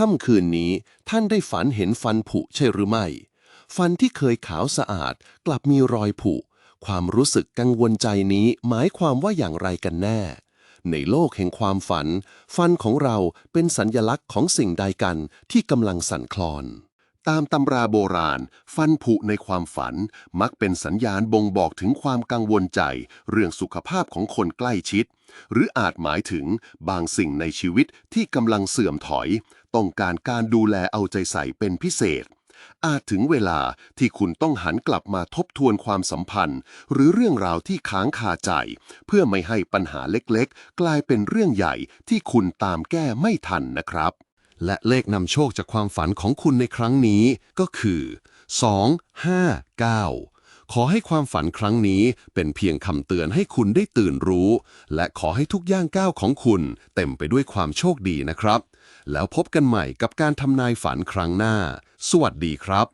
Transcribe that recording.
ค่ำคืนนี้ท่านได้ฝันเห็นฟันผุใช่หรือไม่ ฟันที่เคยขาวสะอาดกลับมีรอยผุ ความรู้สึกกังวลใจนี้หมายความว่าอย่างไรกันแน่ ในโลกแห่งความฝัน ฟันของเราเป็นสัญญลักษณ์ของสิ่งใดกันที่กำลังสั่นคลอน ตามตำราโบราณ ฟันผุในความฝันมักเป็นสัญญาณบ่งบอกถึงความกังวลใจ เรื่องสุขภาพของคนใกล้ชิด หรืออาจหมายถึงบางสิ่งในชีวิตที่กำลังเสื่อมถอย ต้องการการดูแลเอาใจใส่เป็นพิเศษ อาจถึงเวลาที่คุณต้องหันกลับมาทบทวนความสัมพันธ์ หรือเรื่องราวที่ค้างคาใจ เพื่อไม่ให้ปัญหาเล็กๆ กลายเป็นเรื่องใหญ่ที่คุณตามแก้ไม่ทันนะครับ และเลขนำโชคจากความฝันของคุณในครั้งนี้ก็คือ 2 5 9 ขอให้ความฝันครั้งนี้เป็นเพียงคำเตือนให้คุณได้ตื่นรู้ และขอให้ทุกย่างก้าวของคุณเต็มไปด้วยความโชคดีนะครับ แล้วพบกันใหม่กับการทำนายฝันครั้งหน้า สวัสดีครับ